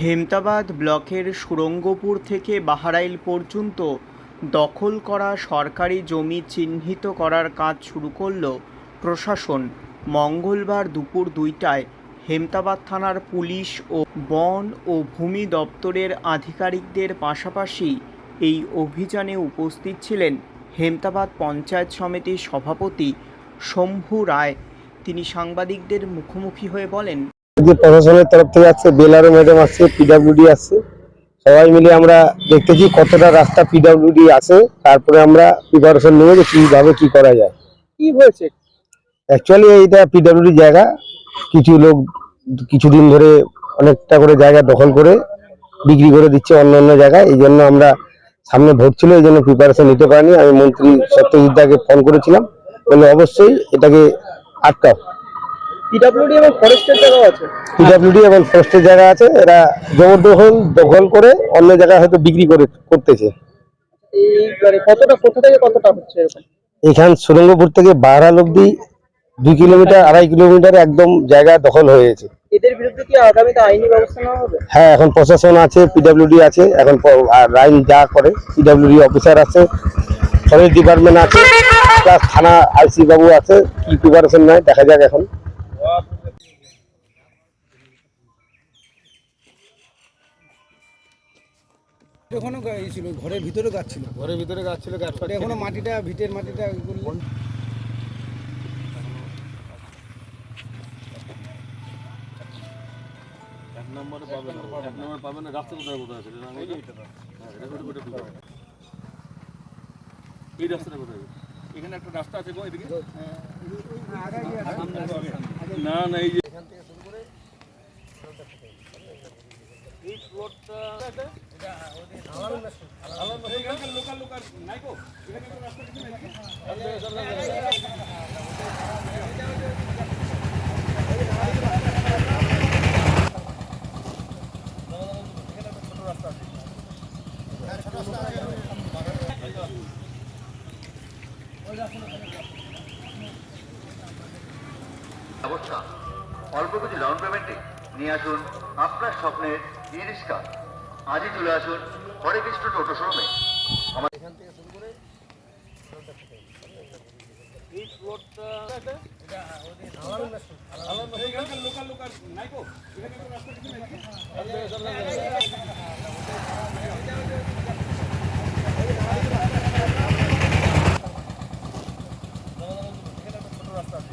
হেমতাবাদ ব্লকের সুরঙ্গপুর থেকে বাহারাইল পর্যন্ত দখল করা সরকারি জমি চিহ্নিত করার কাজ শুরু করল প্রশাসন। মঙ্গলবার দুপুর দুইটায় হেমতাবাদ থানার পুলিশ ও বন ও ভূমি দপ্তরের আধিকারিকদের পাশাপাশি এই অভিযানে উপস্থিত ছিলেন হেমতাবাদ পঞ্চায়েত সমিতির সভাপতি শম্ভু রায়। তিনি সাংবাদিকদের মুখোমুখি হয়ে বলেন যে প্রশাসনের তরফ থেকে আসছে বেলারও ম্যাডাম আসছে পিডাব্লিউডি আসছে সবাই মিলে আমরা দেখতেছি কতটা রাস্তা পিডাব্লিউডি আছে তারপরে আমরা প্রিপারেশন নেব যে কীভাবে কি করা যায়। কি হয়েছে? অ্যাকচুয়ালি এইটা পিডাব্লিউডি জায়গা কিছু লোক কিছুদিন ধরে অনেকটা করে জায়গা দখল করে বিক্রি করে দিচ্ছে অন্য অন্য জায়গায় এই জন্য আমরা সামনে ভোট ছিল এই জন্য প্রিপারেশন নিতে পারিনি। আমি মন্ত্রী সত্যজিৎ দাকে ফোন করেছিলাম বলে অবশ্যই এটাকে আটকাও। পিডাব্লিউডি এবং ফরেস্টের জায়গাও আছে। পিডাব্লিউডি এবং ফরেস্টের জায়গা আছে এরা জবরদখল দখল করে অন্য জায়গায় হয়তো বিক্রি করে করতেছে। এই মানে কতটা কোথা থেকে কতটা হচ্ছে এরকম? এখান সুরঙ্গপুর থেকে বাহারাল অব্দি দুই কিলোমিটার আড়াই কিলোমিটার একদম জায়গা দখল হয়ে গেছে। এদের বিরুদ্ধে কি আগামীতে আইনি ব্যবস্থা নেওয়া হবে? হ্যাঁ এখন প্রশাসন আছে পিডাব্লিউডি আছে এখন লাইন যা করে পিডাব্লিউডি অফিসার আছে ফরেস্ট ডিপার্টমেন্ট আছে প্লাস থানা আইসি বাবু আছে কি প্রিপারেশন নেয় দেখা যাক এখন। এখনও ছিল ঘরের ভিতরে গাছ ছিল ঘরের ভিতরে গাছ ছিল গাছ এখনও মাটিটা ভিটের মাটিটা এগুলো এখানে একটা রাস্তা আছে গো এদিকে? না না এই যে এই রোডটা এখানকার লোকাল লোকাল নাই গো? এখানে রাস্তা ব্যবস্থা অল্প কিছু ডাউন পেমেন্টে নিয়ে আসুন আপনার স্বপ্নের ই রিক্সা আজই চলে আসুন হরে কৃষ্ণ টোটো শোরুমে এই রোডটা এখানকার লোকাল লোকাল নাই রাস্তা আছে।